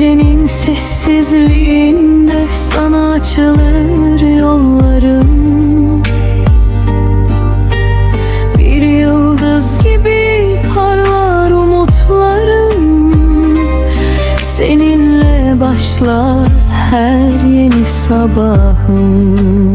Gecenin sessizliğinde sana açılır yollarım. Bir yıldız gibi parlar umutlarım. Seninle başlar her yeni sabahım.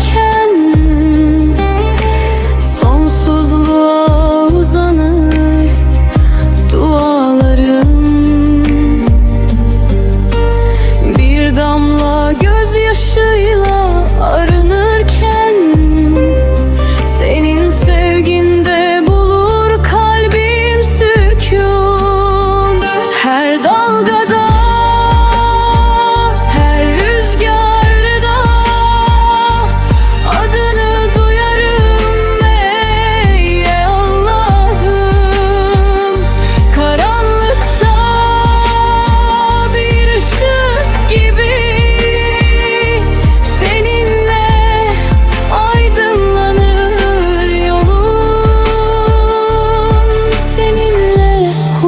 to.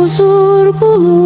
huzur bulur.